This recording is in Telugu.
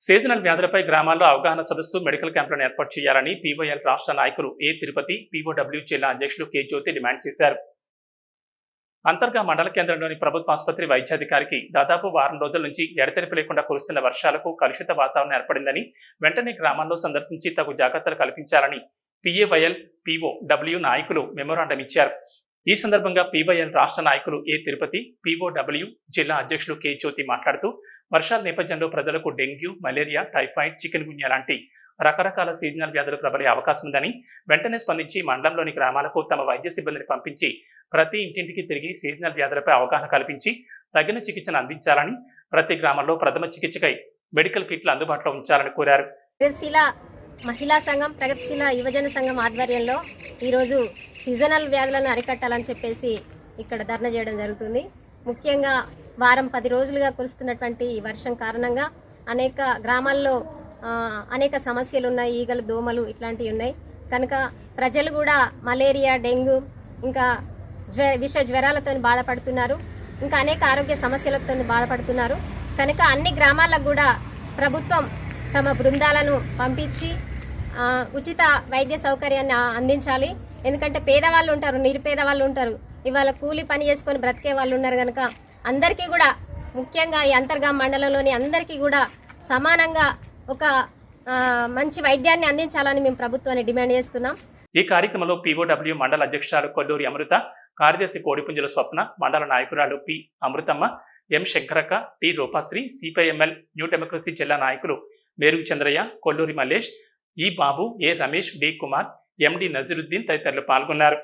సీజనల్ వ్యాధులపై గ్రామాల్లో అవగాహన సదస్సు మెడికల్ క్యాంపులను ఏర్పాటు చేయాలని పీవైఎల్ రాష్ట్ర నాయకులు ఏ తిరుపతి పీఓడబ్ల్యూ జిల్లా అధ్యక్షులు కె జ్యోతి డిమాండ్ చేశారు. అంతర్గా మండల కేంద్రంలోని ప్రభుత్వ ఆసుపత్రి వైద్యాధికారికి దాదాపు వారం రోజుల నుంచి ఎడతెరిపి లేకుండా కురుస్తున్న వర్షాలకు కలుషిత వాతావరణం ఏర్పడిందని వెంటనే గ్రామాల్లో సందర్శించి తగు జాగ్రత్తలు కల్పించాలని పిఏవైఎల్ పీఓ డబ్ల్యూ నాయకులు మెమోరాండం ఇచ్చారు. ఈ సందర్భంగా పీవైఎల్ రాష్ట్ర నాయకులు ఏ తిరుపతి పీఓడబ్ల్యూ జిల్లా అధ్యక్షులు కె జ్యోతి మాట్లాడుతూ వర్షాల నేపథ్యంలో ప్రజలకు dengue malaria typhoid chikungunya లాంటి రకరకాల సీజనల్ వ్యాధులు ప్రబలే అవకాశం ఉందని వెంటనే స్పందించి మండలంలోని గ్రామాలకు తమ వైద్య సిబ్బందిని పంపించి ప్రతి ఇంటింటికి తిరిగి సీజనల్ వ్యాధులపై అవగాహన కల్పించి తగిన చికిత్సను అందించాలని ప్రతి గ్రామంలో ప్రథమ చికిత్సకై మెడికల్ కిట్లు అందుబాటులో ఉంచాలని కోరారు. మహిళా సంఘం ప్రగతిశీల యువజన సంఘం ఆధ్వర్యంలో ఈరోజు సీజనల్ వ్యాధులను అరికట్టాలని చెప్పేసి ఇక్కడ ధర్నా చేయడం జరుగుతుంది. ముఖ్యంగా వారం పది రోజులుగా కురుస్తున్నటువంటి ఈ వర్షం కారణంగా అనేక గ్రామాల్లో అనేక సమస్యలు ఉన్నాయి ఈగలు దోమలు ఇట్లాంటివి ఉన్నాయి. కనుక ప్రజలు కూడా మలేరియా డెంగ్యూ ఇంకా జ్వ విష జ్వరాలతో బాధపడుతున్నారు. ఇంకా అనేక ఆరోగ్య సమస్యలతో బాధపడుతున్నారు. కనుక అన్ని గ్రామాలకు కూడా ప్రభుత్వం తమ బృందాలను పంపించి ఉచిత వైద్య సౌకర్యాన్ని అందించాలి. ఎందుకంటే పేదవాళ్ళు ఉంటారు నిరుపేద వాళ్ళు ఉంటారు. ఇవాళ కూలి పని చేసుకొని బ్రతికే వాళ్ళు ఉన్నారు కనుక అందరికీ కూడా ముఖ్యంగా ఈ అంతర్గా మండలంలోని అందరికీ కూడా సమానంగా ఒక మంచి వైద్యాన్ని అందించాలని మేము ప్రభుత్వాన్ని డిమాండ్ చేస్తున్నాం. ఈ కార్యక్రమంలో పీఓడబ్ల్యూ మండల అధ్యక్షురాలు కొల్లూరి అమృత కార్యదర్శి కోడిపుంజల స్వప్న మండల నాయకురాలు P Amruthamma M Shankarakka T Rupasri CPIML new democracy జిల్లా నాయకులు Merugu Chandraiah Kolluri Mallesh E Babu A Ramesh D Kumar MD Nazaruddin తదితరులు పాల్గొన్నారు.